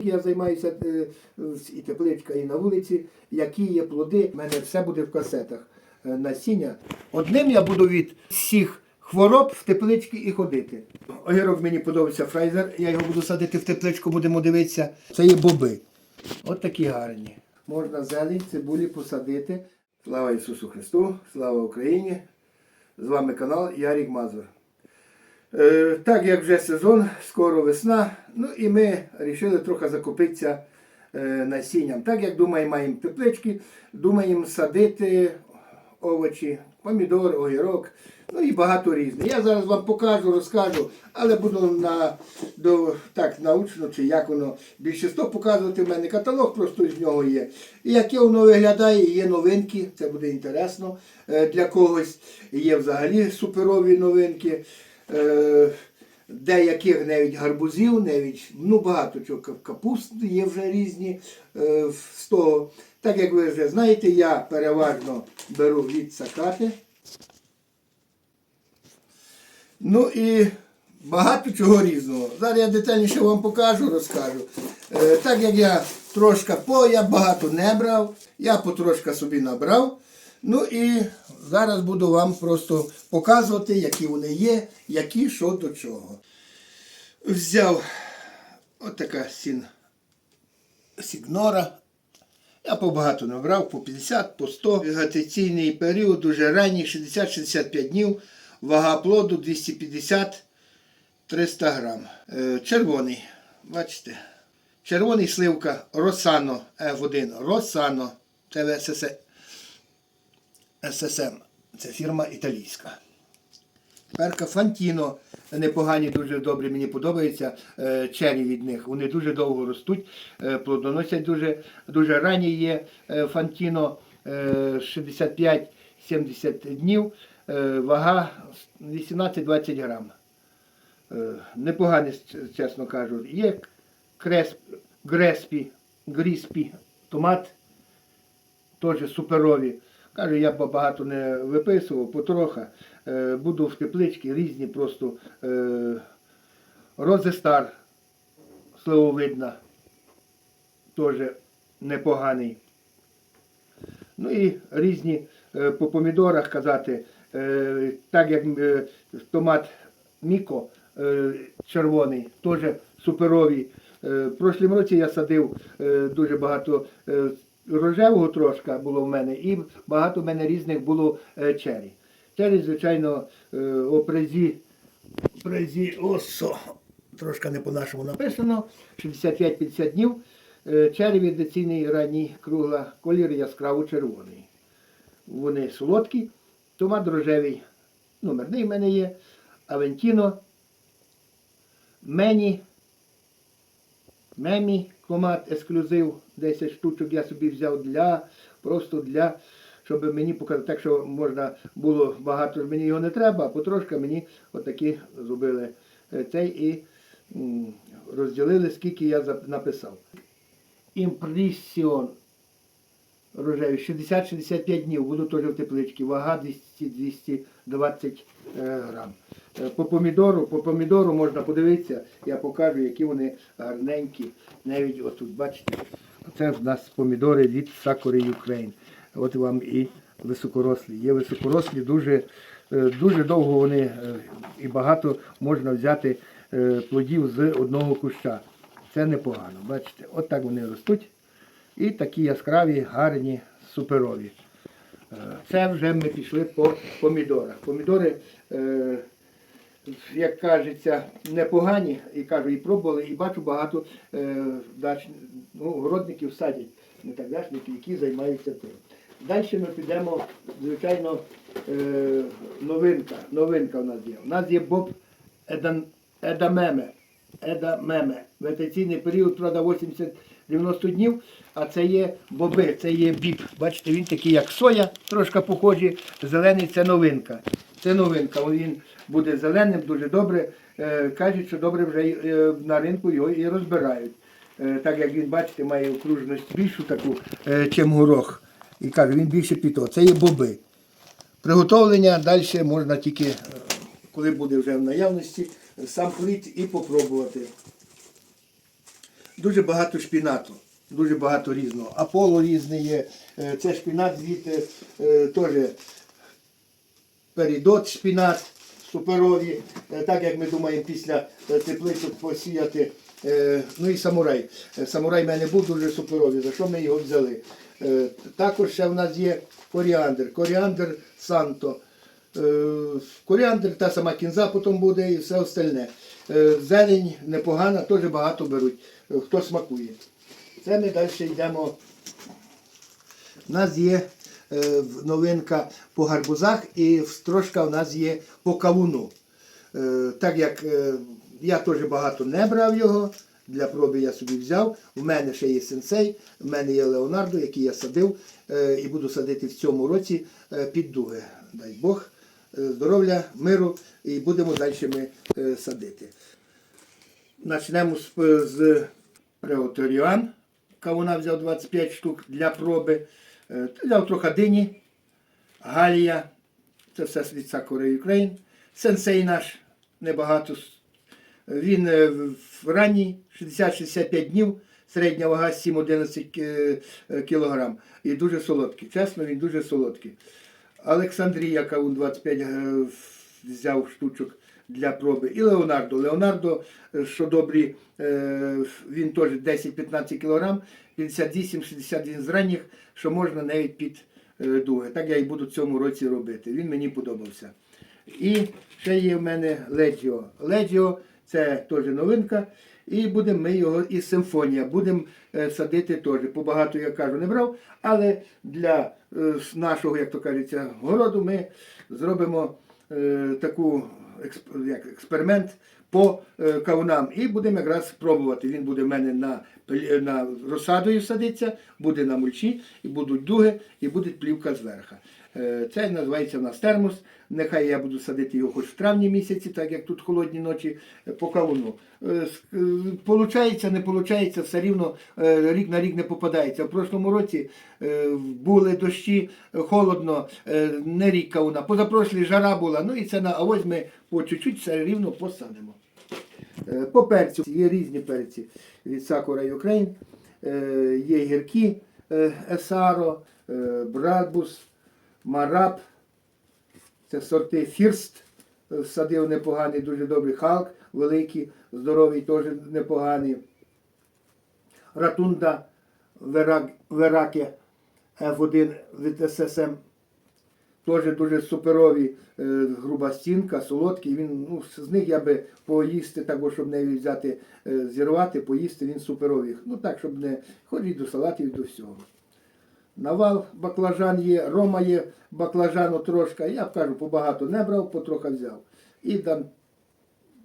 Я займаюся е, і тепличка, і на вулиці. Які є плоди, в мене все буде в касетах. Е, Насіння. Одним я буду від всіх хвороб в тепличці і ходити. Огірок мені подобається фрайзер, я його буду садити в тепличку, будемо дивитися. Це є боби. От такі гарні. Можна зелень, цибулі посадити. Слава Ісусу Христу, слава Україні! З вами канал Ярік Мазур. Е, так як вже сезон, скоро весна, ну і ми вирішили трохи закупитися е, насінням. Так як думаємо, маємо теплички, думаємо садити овочі, помідор, огірок, ну і багато різних. Я зараз вам покажу, розкажу, але буду на, до, так научно, чи як воно більше показувати. В мене каталог просто з нього є. І яке воно виглядає, є новинки, це буде інтересно е, для когось. Є взагалі суперові новинки. Е, Деяких навіть гарбузів, навіть ну багато чого капуст є вже різні е, з того. Так як ви вже знаєте, я переважно беру від сакати. Ну і багато чого різного. Зараз я детальніше вам покажу, розкажу. Е, так як я трошка по, я багато не брав, я потрошка собі набрав. Ну і зараз буду вам просто показувати, які вони є, які що до чого. Взяв отака сін сігнора. Я побагато не брав, по 50, по 100. Вегетаційний період дуже ранній, 60-65 днів. Вага плоду 250-300 грам. Е, Червоний, бачите. Червоний сливка Росано F1. Росано. Це ССМ. Це фірма італійська. Перка Фантіно. Непогані, дуже добрі, мені подобаються е, чері від них. Вони дуже довго ростуть, е, плодоносять дуже, дуже ранні є е, Фантіно е, 65-70 днів, вага 18-20 грам. Непогані, чесно кажу. Є кресп, греспі, гріспі, томат теж суперові. Кажу, я багато не виписував, потроха. Е, буду в тепличці різні просто е, Розестар, слововидна, теж непоганий. Ну і різні е, по помідорах казати, так як томат Міко червоний, теж суперові. Е, в прошлім році я садив дуже багато рожевого трошка було в мене, і багато в мене різних було е, чері. Чері, звичайно, е, опрезі, презі осо, трошки не по-нашому написано, 65-50 днів. Е, Чері ведиційний ранній кругла, колір яскраво червоний. Вони солодкі, томат рожевий, номерний в мене є, Авентіно, Мені, Мемі, томат ексклюзив, 10 штучок я собі взяв для, просто для, щоб мені показати, так що можна було багато, мені його не треба, а потрошки мені отакі зробили. Е, цей і розділили, скільки я написав. Імпресіон рожеві 60-65 днів, буду теж в тепличці, вага 200-220 е, грам. Е, По помідору, по помідору можна подивитися, я покажу, які вони гарненькі. Навіть отут, бачите, це в нас помідори від Sakura Ukraine. От вам і високорослі. Є високорослі, дуже, е, дуже довго вони і багато можна взяти плодів з одного куща. Це непогано. Бачите, от так вони ростуть. І такі яскраві, гарні, суперові. Е, Це вже ми пішли по помідорах. Помідори, е, як кажеться, непогані, і кажу, і пробували, і бачу багато е, ну, городників садять, не так дачників, які займаються тим. Далі ми підемо, звичайно, новинка. Новинка у нас є. У нас є Боб Едан, Едамеме. Едамеме. Вегетаційний період, правда, 80-90 днів, а це є боби, це є біб. Бачите, він такий, як соя, трошки похожий. Зелений це новинка. Це новинка. Він буде зеленим, дуже добре. Е, кажуть, що добре вже е, на ринку його і розбирають. Е, так як він, бачите, має окружність більшу таку, чим горох. І кажу, він більше піто. Це є боби. Приготовлення далі можна тільки, коли буде вже в наявності, сам плід і попробувати. Дуже багато шпінату. Дуже багато різного. Аполло різний є. Е, Це шпінат звідти е, теж передот шпінат суперові, Е, так як ми думаємо після тепличок посіяти. Ну і самурай. Самурай в мене був дуже суперовий, за що ми його взяли. Також ще в нас є коріандр. Коріандр Санто. Коріандр, та сама кінза потім буде і все остальне. Зелень непогана, теж багато беруть, хто смакує. Це ми далі йдемо. У нас є е, новинка по гарбузах і трошка у нас є по кавуну. Е, так як е, я теж багато не брав його, для проби я собі взяв. У мене ще є сенсей, у мене є Леонардо, який я садив і буду садити в цьому році під дуги. Дай Бог здоров'я, миру і будемо далі ми садити. Почнемо з Преоторіан. Кавуна взяв 25 штук для проби. Е, Взяв трохи дині, галія. Це все від Сакури Україн. Сенсей наш небагато. Він е, в- ранній 60-65 днів, середня вага 7-11 е, е. І дуже солодкий. Чесно, він дуже солодкий. Олександрія Кавун 25 е, взяв штучок для проби. І Леонардо. Леонардо, е, що добрі, е, він теж 10-15 кг, 58-61 з ранніх, що можна навіть під е, дуги. Так я і буду в цьому році робити. Він мені подобався. І ще є в мене Леджіо. Леджіо це теж новинка. І будемо ми його і симфонія. Будемо садити теж. Побагато, я кажу, не брав, але для нашого, як то кажеться, городу ми зробимо таку як, експеримент по е, кавунам. І будемо якраз пробувати. Він буде в мене на, на розсадою садиться, буде на мульчі, і будуть дуги, і буде плівка зверху. Е, Це називається в нас термос. Нехай я буду садити його хоч в травні місяці, так як тут холодні ночі е, по кавуну. Е, Получається, не получається, все рівно рік на рік не попадається. В прошлому році були дощі, холодно, не рік кавуна. Позапрошлій жара була, ну і це на а ось ми по чуть-чуть все рівно посадимо. По перцю є різні перці від Сакура Ukraine. Е, Є гіркі Есаро, Брадбус, Мараб. Це сорти Фірст. Садив непоганий, дуже добрий. Халк великий, здоровий, теж непоганий. Ратунда Верак- Вераке F1 від ССМ. Теж дуже суперові, е, груба стінка, солодкий. Він, ну, з них я би поїсти, так, щоб не взяти, е, зірвати, поїсти, він суперовий. Ну так, щоб не ходити до салатів і до всього. Навал баклажан є, рома є баклажану трошка. Я кажу, побагато не брав, потрохи взяв. І там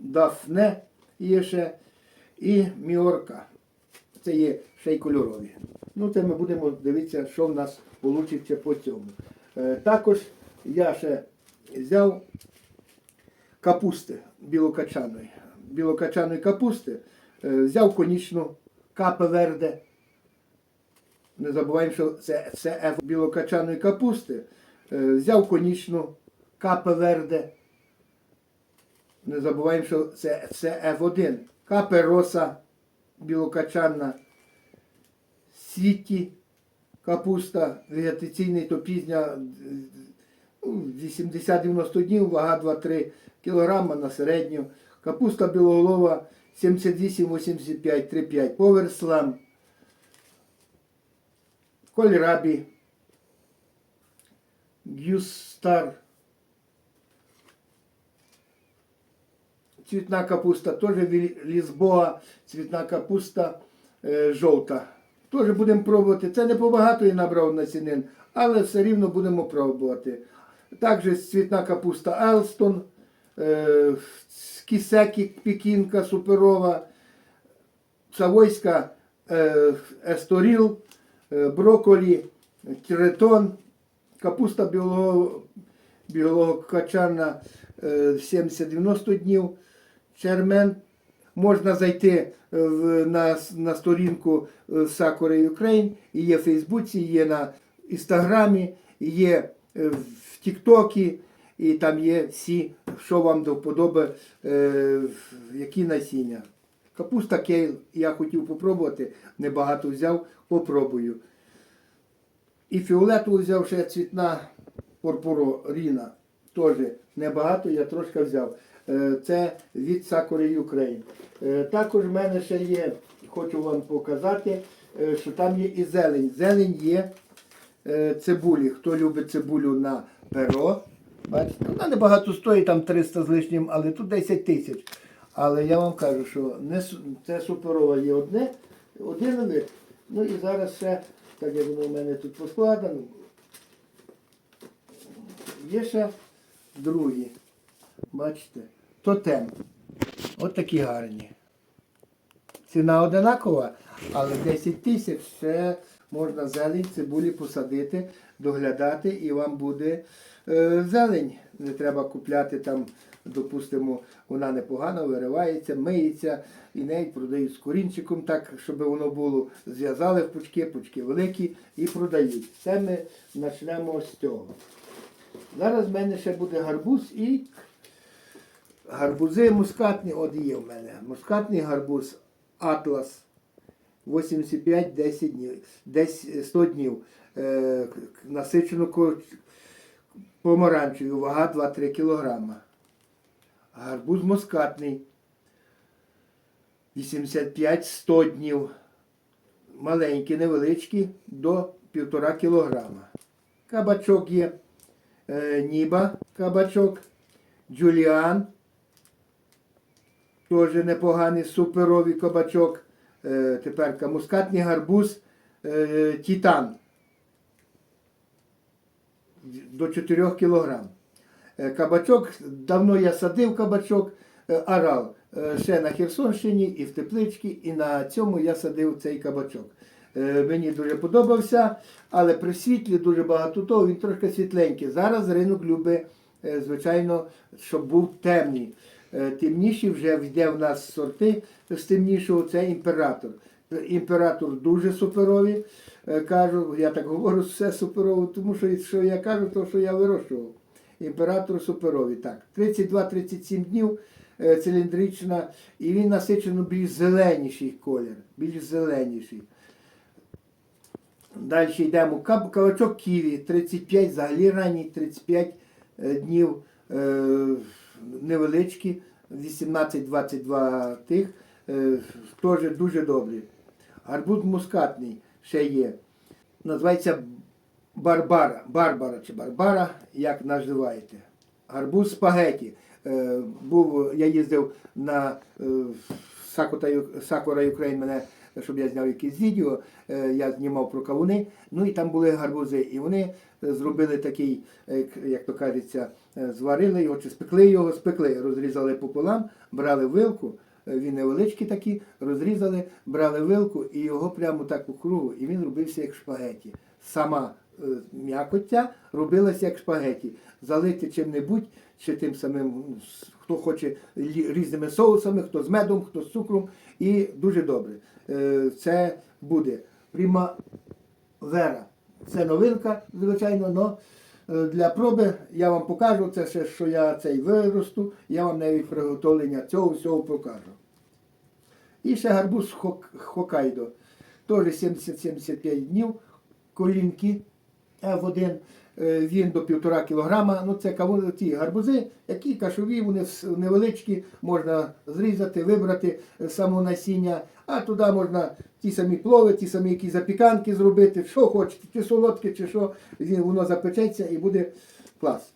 дафне є ще, і міорка. Це є ще й кольорові. Ну, це ми будемо дивитися, що в нас вийде по цьому. Е, також я ще взяв капусти білокачаної. Білокачаної капусти. Е, взяв конічну капе верде. Не забуваємо, що це, це білокачаної капусти. Е, взяв конічну капе верде. Не забуваємо, що це, це F1. Капе роса білокачанна. Сіті капуста вегетаційний, то пізня ну, 80-90 днів, вага 2-3 кг на середню. Капуста білоголова 78-85, 3-5. Поверслам. Кольрабі. Гюстар. Цвітна капуста, теж Ві- цвітна капуста е, жовта. Теж будемо пробувати. Це не побагато я набрав насінин, але все рівно будемо пробувати. Також цвітна капуста Елстон, е, кісекі пікінка суперова, савойська е, есторіл, е, броколі, третон, капуста білого, білого качана е, 70-90 днів, чермен. Можна зайти е, в, на, на сторінку е, Сакури і є в Фейсбуці, є на Інстаграмі, є е, в Тіктокі, і там є всі, що вам до вподоби, е, які насіння. Капуста кейл, я хотів попробувати, небагато взяв, попробую. І фіолетову взяв ще цвітна пурпуроріна. Теж небагато, я трошки взяв. Е, Це від Sakura Ukraine. Е, Також в мене ще є, хочу вам показати, е, що там є і зелень. Зелень є цибулі. Хто любить цибулю на перо, бачите, вона небагато стоїть, там 300 з лишнім, але тут 10 тисяч. Але я вам кажу, що не, це суперова є одне, один. Ну і зараз ще, так як воно в мене тут поскладено, є ще другі. Бачите, тотем. От такі гарні. Ціна одинакова, але 10 тисяч ще можна зелень, цибулі посадити, доглядати і вам буде е, зелень. Не треба купляти там, допустимо, вона непогано виривається, миється і неї продають з корінчиком, так, щоб воно було. Зв'язали в пучки, пучки великі і продають. Це ми почнемо з цього. Зараз в мене ще буде гарбуз і гарбузи мускатні, от є в мене. Мускатний гарбуз Атлас 85-10 днів, десь 100 днів. Е, насичено помаранчевою, вага 2-3 кг. Гарбуз мускатний 85-100 днів. Маленькі, невеличкі, до 1,5 кг. Кабачок є. Е, Ніба кабачок, Джуліан. Теж непоганий суперовий кабачок. Е, тепер мускатний гарбуз е, Титан. До 4 кг. Е, Кабачок, давно я садив кабачок, е, арал. Е, Ще на Херсонщині і в Тепличці, і на цьому я садив цей кабачок. Мені дуже подобався, але при світлі дуже багато того, він трошки світленький. Зараз ринок любить, звичайно, щоб був темний. Темніші вже йде в нас сорти з темнішого, це імператор. Імператор дуже суперові. Е, Кажу, я так говорю, все суперово, тому що що я кажу, то що я вирощував. Імператор суперові. Так, 32-37 днів е, циліндрична, і він насичено більш зеленіший колір, більш зеленіший. Далі йдемо. Кабачок ківі 35, взагалі ранній 35 е, днів е, невеличкі, 18-22 тих, теж дуже добрі. Гарбуз мускатний ще є. Називається Барбара. Барбара чи Барбара, як називаєте. Гарбуз спагеті. Е, був, я їздив на е, Сакура Україн мене, щоб я зняв якесь відео, е, я знімав про кавуни, ну і там були гарбузи. І вони зробили такий, як- то кажеться, зварили його чи спекли його, спекли, розрізали пополам, брали вилку, він невеличкий такий, розрізали, брали вилку і його прямо так по кругу, і він робився як шпагеті. Сама м'якоття робилася як шпагеті. Залити чим-небудь, чи тим самим, хто хоче різними соусами, хто з медом, хто з цукром, і дуже добре. Е, Це буде Primavera. Це новинка, звичайно, але для проби я вам покажу це ще, що я цей виросту, я вам навіть приготовлення цього всього покажу. І ще гарбуз Хок- Хокайдо. Теж 70-75 днів, колінки F1, е, він до 1,5 кг. Ну, це ті гарбузи, які кашові, вони невеличкі, можна зрізати, вибрати е, само насіння, а туди можна ті самі плови, ті самі які запіканки зробити, що хочете, чи солодке, чи що, воно запечеться і буде клас.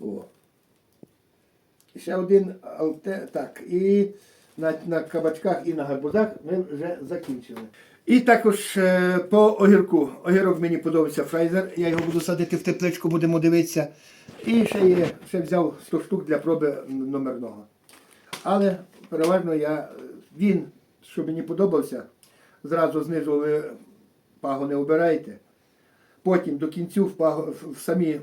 О. Ще один так, і на, на кабачках і на гарбузах ми вже закінчили. І також е, по огірку. Огірок мені подобається фрейзер. Я його буду садити в тепличку, будемо дивитися. І ще є, ще взяв 100 штук для проби номерного. Але переважно я, він, що мені подобався, зразу знизу ви пагони обираєте. Потім до кінцю в, в- в самі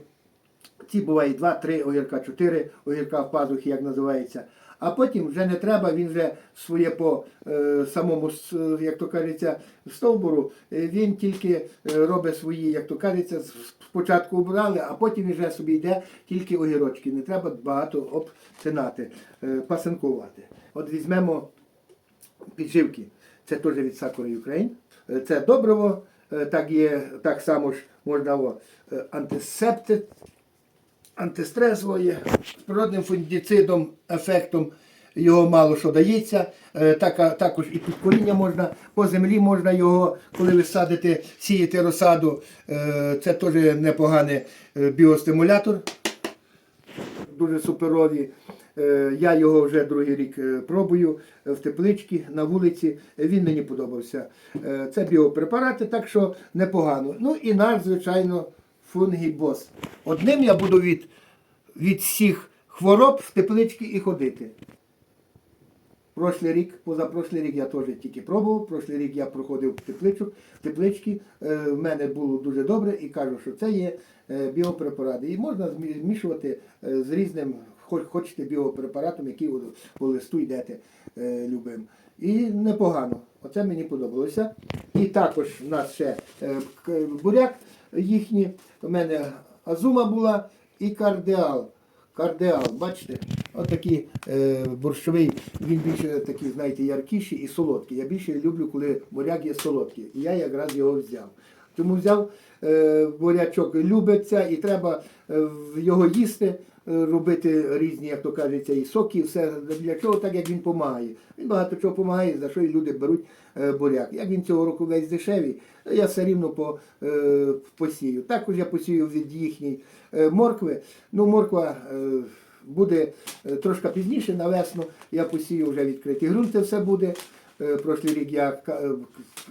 ці буває 2-3 огірка, 4 огірка в пазухі, як називається. А потім вже не треба, він вже своє по е, самому, як то кажеться, стовбуру, е, він тільки е, робить свої, як то кажеться, спочатку обрали, а потім вже собі йде тільки огірочки. Не треба багато обтинати, е, пасинкувати. От візьмемо підживки. Це теж від Sakura Ukraine. Е, Це добриво, так є, так само ж можна о, антисептик, антистресово є, з природним фунгіцидом, ефектом його мало що дається. Е, Так, також і під коріння можна, по землі можна його, коли ви садите, сієте розсаду. Е, Це теж непоганий е, біостимулятор дуже суперові. Я його вже другий рік пробую в тепличці на вулиці. Він мені подобався. Це біопрепарати, так що непогано. Ну і наш, звичайно, фунгібос. Одним я буду від, від всіх хвороб в тепличці і ходити. Прошлий рік, позапрошлий рік я теж тільки пробував. Прошлий рік я проходив тепличок, в тепличці. Е, В мене було дуже добре і кажу, що це є е, біопрепарати. І можна змішувати е, з різним, хоч хочете біопрепаратом, який по листу йдете любим. І непогано. Оце мені подобалося. І також в нас ще буряк їхній. У мене азума була і кардеал. Кардеал, бачите, отакий е, борщовий, він більше такий, знаєте, яркіший і солодкий. Я більше люблю, коли буряк є солодкий. І я якраз його взяв. Тому взяв е, бурячок любиться і треба е, його їсти, е, робити різні, як то кажеться, і соки, і все для чого, так як він допомагає. Він багато чого допомагає, за що і люди беруть е, буряк. Як він цього року весь дешевий, я все рівно по, е, посію. Також я посію від їхньої е, моркви. Ну, морква е, буде е, трошки пізніше, на весну. Я посію вже відкритий ґрунт, це все буде. Е, Прошлий рік я е,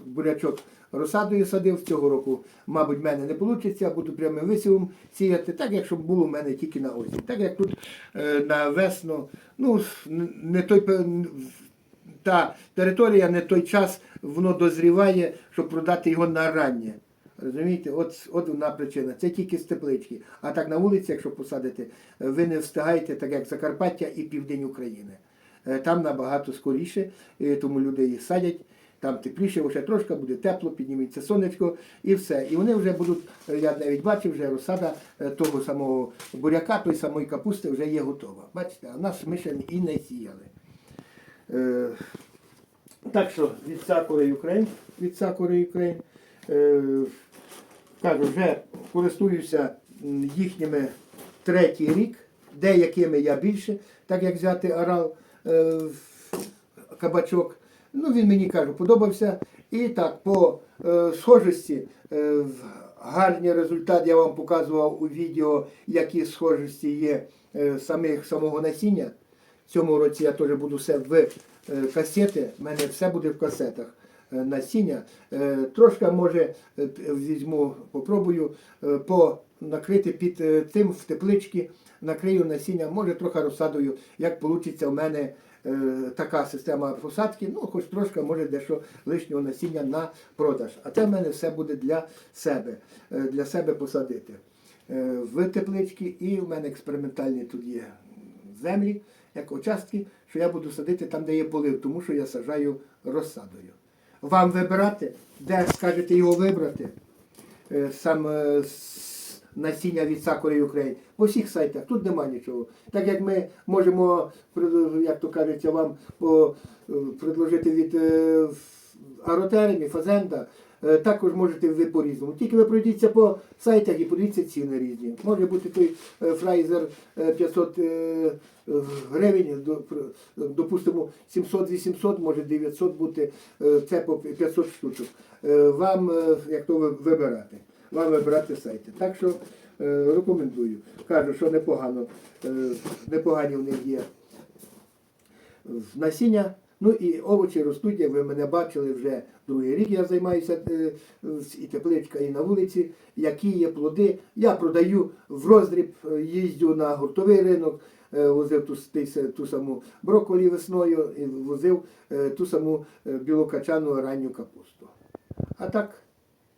бурячок розсадою садив. Цього року, мабуть, в мене не вийде, буду прямим висівом сіяти, так як щоб було в мене тільки на осінь. Так як тут е, на весну, ну, не той та територія, не той час, воно дозріває, щоб продати його на раннє. Розумієте, от, от вона причина. Це тільки з теплички. А так на вулиці, якщо посадите, е, ви не встигаєте, так як Закарпаття і Південь України. Е, Там набагато скоріше, тому люди їх садять. Там тепліше, вже трошки буде тепло, підніметься сонечко і все. І вони вже будуть, я навіть бачив, вже розсада е, того самого буряка, той самої капусти вже є готова. Бачите, а нас ми ще і не сіяли. Е, так що від Сакури Україн, від Сакури Україн, е, кажу, вже користуюся їхніми третій рік, деякими я більше, так як взяти орал е, кабачок. Ну, він мені кажу, подобався. І так, по е, схожості, е, гарний результат я вам показував у відео, які схожості є е, самих, самого насіння. В цьому році я теж буду все в е, касети, в мене все буде в касетах е, насіння. Е, Трошки може е, візьму, попробую е, по накрити під е, тим в тепличці, накрию насіння, може трохи розсадою, як вийде в мене така система посадки, ну хоч трошки може дещо лишнього насіння на продаж. А це в мене все буде для себе, е, для себе посадити. Е, В тепличці і в мене експериментальні тут є землі, як участки, що я буду садити там, де є полив, тому що я сажаю розсадою. Вам вибирати, де скажете його вибрати, е, сам е, насіння від Сакури України. По всіх сайтах тут нема нічого. Так як ми можемо, як то кажеться, вам е, предложити від е, аротермі, фазенда, е, також можете ви по-різному. Тільки ви пройдіться по сайтах і подивіться ціни різні. Може бути той фрайзер е, 500 е, гривень, допустимо 700-800, може 900 бути, це по 500 штучок. Вам, як то вибирати, вам вибирати сайти. Так що е, рекомендую. Кажу, що непогано, е, непогані в них є насіння. Ну і овочі ростуть, як ви мене бачили вже другий рік я займаюся е, і тепличка, і на вулиці. Які є плоди. Я продаю в роздріб, е, їздю на гуртовий ринок, е, возив ту, ту саму брокколі весною, і возив ту саму білокачану ранню капусту. А так,